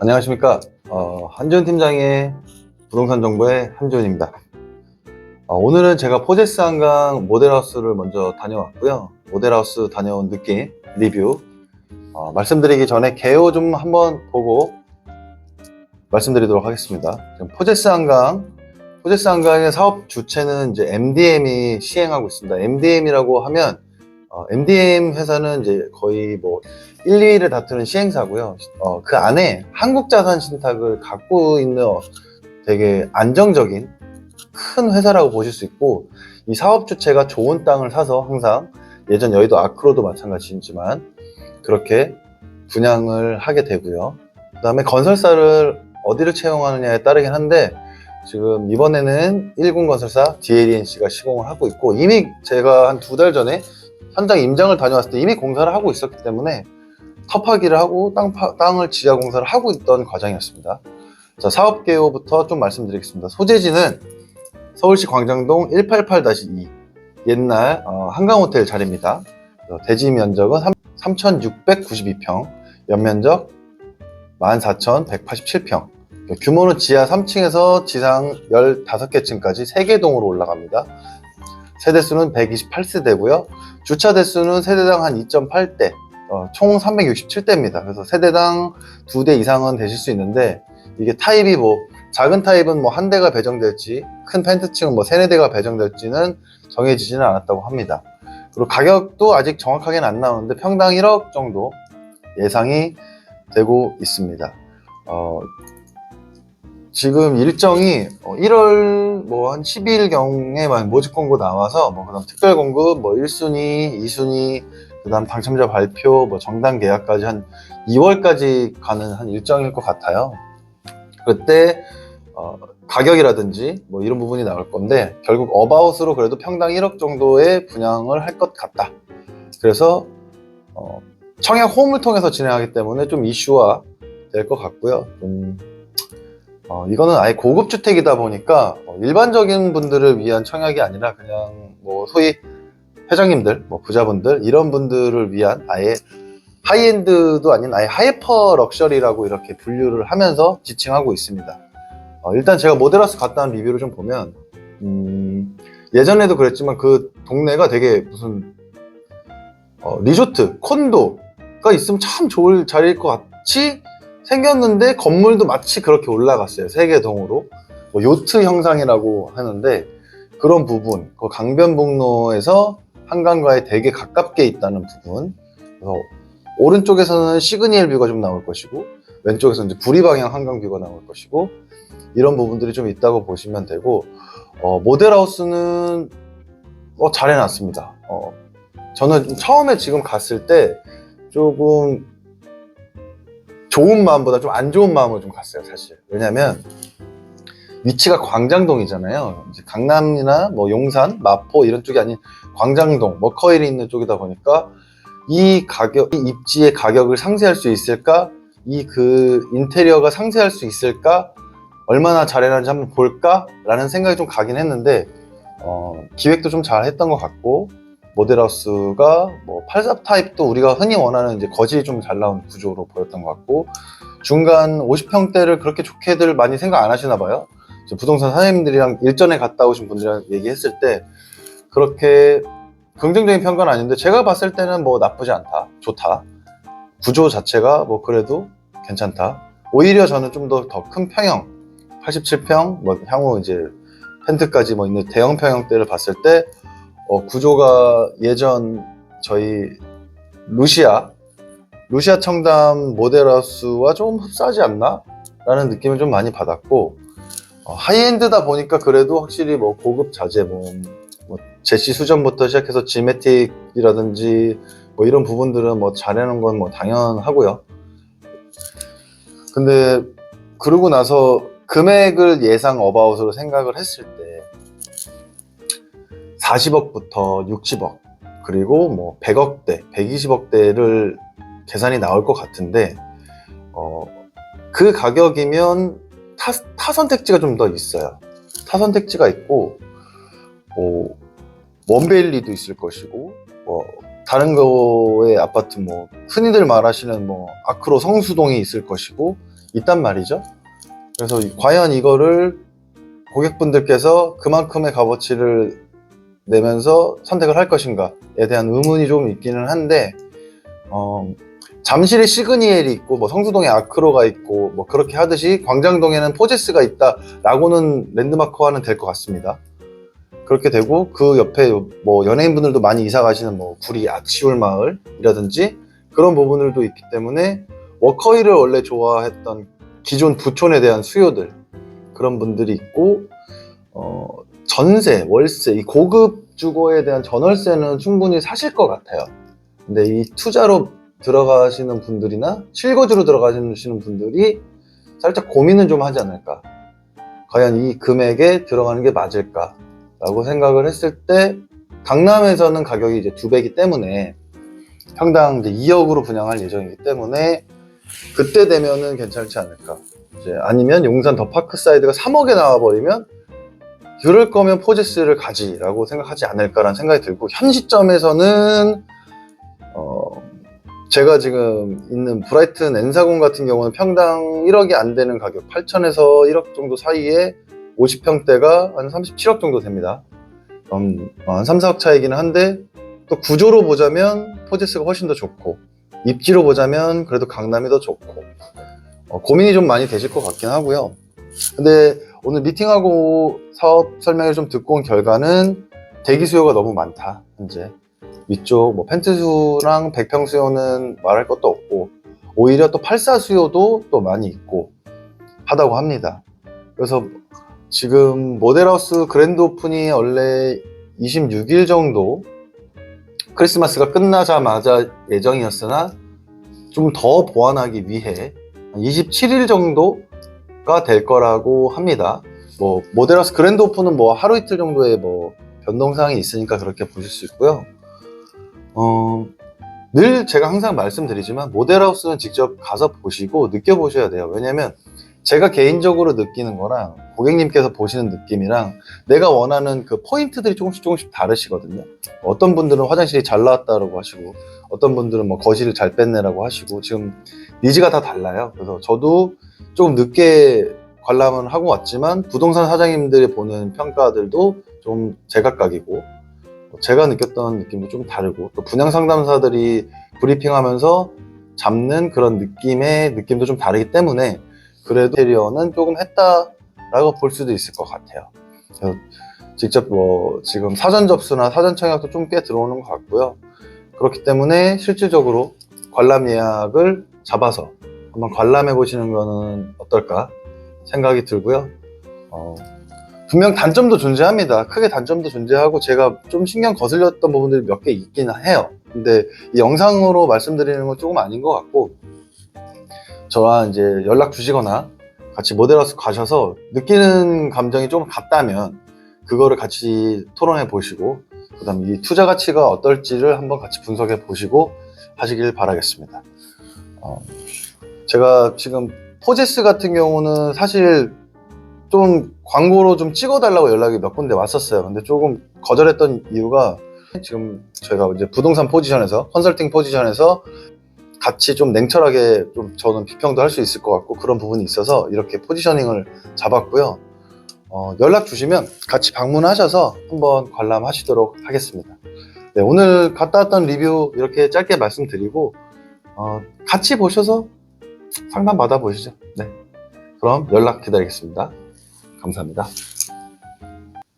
안녕하십니까. 어, 한지훈 팀장의 부동산 정보의 한지훈입니다. 어, 오늘은 제가 포제스 한강 모델하우스를 먼저 다녀왔고요. 모델하우스 다녀온 느낌, 리뷰. 어, 말씀드리기 전에 개요 좀 한번 보고 말씀드리도록 하겠습니다. 포제스 한강, 포제스 한강의 사업 주체는 이제 MDM이 시행하고 있습니다. MDM이라고 하면 어, MDM 회사는 이제 거의 뭐 1, 2위를 다투는 시행사고요. 어, 그 안에 한국 자산 신탁을 갖고 있는 어, 되게 안정적인 큰 회사라고 보실 수 있고 이 사업 주체가 좋은 땅을 사서 항상 예전 여의도 아크로도 마찬가지지만 그렇게 분양을 하게 되고요. 그 다음에 건설사를 어디를 채용하느냐에 따르긴 한데 지금 이번에는 1군 건설사 DLNC가 시공을 하고 있고 이미 제가 한 두 달 전에 현장 임장을 다녀왔을 때 이미 공사를 하고 있었기 때문에 터파기를 하고 땅, 파- 땅을 지하 공사를 하고 있던 과정이었습니다. 자, 사업 개요부터 좀 말씀드리겠습니다. 소재지는 서울시 광장동 188-2 옛날 어, 한강호텔 자리입니다. 어, 대지 면적은 3,692평, 연면적 14,187평. 규모는 지하 3층에서 지상 15개 층까지 3개 동으로 올라갑니다. 세대수는 128세대고요. 주차 대수는 세대당 한 2.8대, 어, 총 367대입니다. 그래서 세대당 2대 이상은 되실 수 있는데 이게 타입이 뭐 작은 타입은 뭐 한 대가 배정될지 큰 펜트층은 뭐 세네 대가 배정될지는 정해지지는 않았다고 합니다. 그리고 가격도 아직 정확하게는 안 나오는데 평당 1억 정도 예상이 되고 있습니다. 어, 지금 일정이 1월 뭐 한 12일 경에만 모집 공고 나와서 뭐 그다음 특별 공급 뭐 1순위, 2순위, 그다음 당첨자 발표, 뭐 정당 계약까지 한 2월까지 가는 한 일정일 것 같아요. 그때 어, 가격이라든지 뭐 이런 부분이 나올 건데 결국 어바웃으로 그래도 평당 1억 정도의 분양을 할 것 같다. 그래서 어, 청약 홈을 통해서 진행하기 때문에 좀 이슈화 될 것 같고요. 좀 어, 이거는 아예 고급 주택이다 보니까 어, 일반적인 분들을 위한 청약이 아니라 그냥 뭐 소위 회장님들, 뭐 부자분들 이런 분들을 위한 아예 하이엔드도 아닌 아예 하이퍼 럭셔리라고 이렇게 분류를 하면서 지칭하고 있습니다. 어, 일단 제가 모델하우스 갔다 온 리뷰를 좀 보면 음, 예전에도 그랬지만 그 동네가 되게 무슨 어, 리조트, 콘도가 있으면 참 좋을 자리일 것 같이 생겼는데 건물도 마치 그렇게 올라갔어요. 세개 동으로. 뭐 요트 형상이라고 하는데 그런 부분, 그 강변북로에서 한강과에 되게 가깝게 있다는 부분. 그래서 오른쪽에서는 시그니엘 뷰가 좀 나올 것이고 왼쪽에서 이제 구리 방향 한강 뷰가 나올 것이고 이런 부분들이 좀 있다고 보시면 되고 어, 모델하우스는 어, 잘 해놨습니다. 어, 저는 처음에 지금 갔을 때 조금 좋은 마음보다 좀 안 좋은 마음으로 좀 갔어요, 사실. 왜냐면 위치가 광장동이잖아요. 이제 강남이나 뭐 용산, 마포 이런 쪽이 아닌 광장동, 머커힐이 있는 쪽이다 보니까 이 가격, 이 입지의 가격을 상쇄할 수 있을까? 이 그 인테리어가 상쇄할 수 있을까? 얼마나 잘해놨는지 한번 볼까? 라는 생각이 좀 가긴 했는데, 어, 기획도 좀 잘 했던 것 같고, 모델하우스가 뭐84 타입도 우리가 흔히 원하는 이제 거실이 좀잘 나온 구조로 보였던 것 같고, 중간 50평대를 그렇게 좋게들 많이 생각 안 하시나 봐요. 저 부동산 사장님들이랑 일전에 갔다 오신 분들이랑 얘기했을 때, 그렇게 긍정적인 평가는 아닌데, 제가 봤을 때는 뭐 나쁘지 않다. 좋다. 구조 자체가 뭐 그래도 괜찮다. 오히려 저는 좀 더 더 큰 평형, 87평, 뭐 향후 이제 펜트까지 뭐 있는 대형 평형대를 봤을 때 어, 구조가 예전 저희 루시아 루시아 청담 모델하우스와 좀 흡사하지 않나? 라는 느낌을 좀 많이 받았고 어, 하이엔드다 보니까 그래도 확실히 뭐 고급 자재 뭐, 뭐 제시 수전부터 시작해서 지메틱이라든지 뭐 이런 부분들은 뭐 잘해놓은 건뭐 당연하고요. 근데 그러고 나서 금액을 예상 어바웃으로 생각을 했을 때 40억부터 60억 그리고 뭐 100억대, 120억대를 계산이 나올 것 같은데 어, 그 가격이면 타, 타 선택지가 좀 더 있어요. 타 선택지가 있고 뭐 원베일리도 있을 것이고 뭐 다른 거의 아파트 뭐 흔히들 말하시는 뭐 아크로 성수동이 있을 것이고 있단 말이죠. 그래서 과연 이거를 고객분들께서 그만큼의 값어치를 내면서 선택을 할 것인가에 대한 의문이 좀 있기는 한데 어, 잠실에 시그니엘이 있고 뭐 성수동에 아크로가 있고 뭐 그렇게 하듯이 광장동에는 포제스가 있다라고는 랜드마크화는 될 것 같습니다. 그렇게 되고 그 옆에 뭐 연예인분들도 많이 이사 가시는 뭐 구리 아치올 마을이라든지 그런 부분들도 있기 때문에 워커힐을 원래 좋아했던 기존 부촌에 대한 수요들 그런 분들이 있고 어, 전세, 월세, 이 고급 주거에 대한 전월세는 충분히 사실 것 같아요. 근데 이 투자로 들어가시는 분들이나 실거주로 들어가시는 분들이 살짝 고민은 좀 하지 않을까. 과연 이 금액에 들어가는 게 맞을까? 라고 생각을 했을 때 강남에서는 가격이 이제 두 배이기 때문에 평당 이제 2억으로 분양할 예정이기 때문에 그때 되면은 괜찮지 않을까. 이제 아니면 용산 더 파크 사이드가 3억에 나와버리면 그럴 거면 포제스를 가지라고 생각하지 않을까라는 생각이 들고 현 시점에서는 어 제가 지금 있는 브라이튼 N사공 같은 경우는 평당 1억이 안 되는 가격 8천에서 1억 정도 사이에 50평대가 한 37억 정도 됩니다. 음, 한 3, 4억 차이기는 한데 또 구조로 보자면 포제스가 훨씬 더 좋고 입지로 보자면 그래도 강남이 더 좋고 어, 고민이 좀 많이 되실 것 같긴 하고요. 근데 오늘 미팅하고 사업 설명을 좀 듣고 온 결과는 대기 수요가 너무 많다. 현재 위쪽 뭐 펜트 수랑 백평 수요는 말할 것도 없고 오히려 또84 수요도 또 많이 있고 하다고 합니다. 그래서 지금 모델하우스 그랜드 오픈이 원래 26일 정도 크리스마스가 끝나자마자 예정이었으나 좀 더 보완하기 위해 27일 정도 가될 거라고 합니다. 뭐 모델하우스 그랜드 오픈은 뭐 하루 이틀 정도의 뭐 변동사항이 있으니까 그렇게 보실 수 있고요. 어, 늘 제가 항상 말씀드리지만 모델하우스는 직접 가서 보시고 느껴보셔야 돼요. 왜냐면 제가 개인적으로 느끼는 거랑 고객님께서 보시는 느낌이랑 내가 원하는 그 포인트들이 조금씩 조금씩 다르시거든요. 어떤 분들은 화장실이 잘 나왔다라고 하시고 어떤 분들은 뭐 거실을 잘 뺐네라고 하시고 지금 니즈가 다 달라요. 그래서 저도 조금 늦게 관람을 하고 왔지만 부동산 사장님들이 보는 평가들도 좀 제각각이고 제가 느꼈던 느낌도 좀 다르고 또 분양 상담사들이 브리핑하면서 잡는 그런 느낌의 느낌도 좀 다르기 때문에 그래도 인테리어는 조금 했다라고 볼 수도 있을 것 같아요. 직접 뭐 지금 사전 접수나 사전 청약도 좀 꽤 들어오는 것 같고요. 그렇기 때문에 실질적으로 관람 예약을 잡아서 한번 관람해 보시는 거는 어떨까 생각이 들고요. 어, 분명 단점도 존재합니다. 크게 단점도 존재하고 제가 좀 신경 거슬렸던 부분들이 몇 개 있긴 해요. 근데 이 영상으로 말씀드리는 건 조금 아닌 것 같고 저와 이제 연락 주시거나 같이 모델하우스 가셔서 느끼는 감정이 조금 같다면 그거를 같이 토론해 보시고 그다음 이 투자 가치가 어떨지를 한번 같이 분석해 보시고 하시길 바라겠습니다. 어, 제가 지금 포제스 같은 경우는 사실 좀 광고로 좀 찍어달라고 연락이 몇 군데 왔었어요. 근데 조금 거절했던 이유가 지금 저희가 이제 부동산 포지션에서 컨설팅 포지션에서 같이 좀 냉철하게 좀 저는 비평도 할 수 있을 것 같고 그런 부분이 있어서 이렇게 포지셔닝을 잡았고요. 어, 연락 주시면 같이 방문하셔서 한번 관람하시도록 하겠습니다. 네, 오늘 갔다 왔던 리뷰 이렇게 짧게 말씀드리고 어, 같이 보셔서 상담 받아보시죠. 네, 그럼 연락 기다리겠습니다. 감사합니다.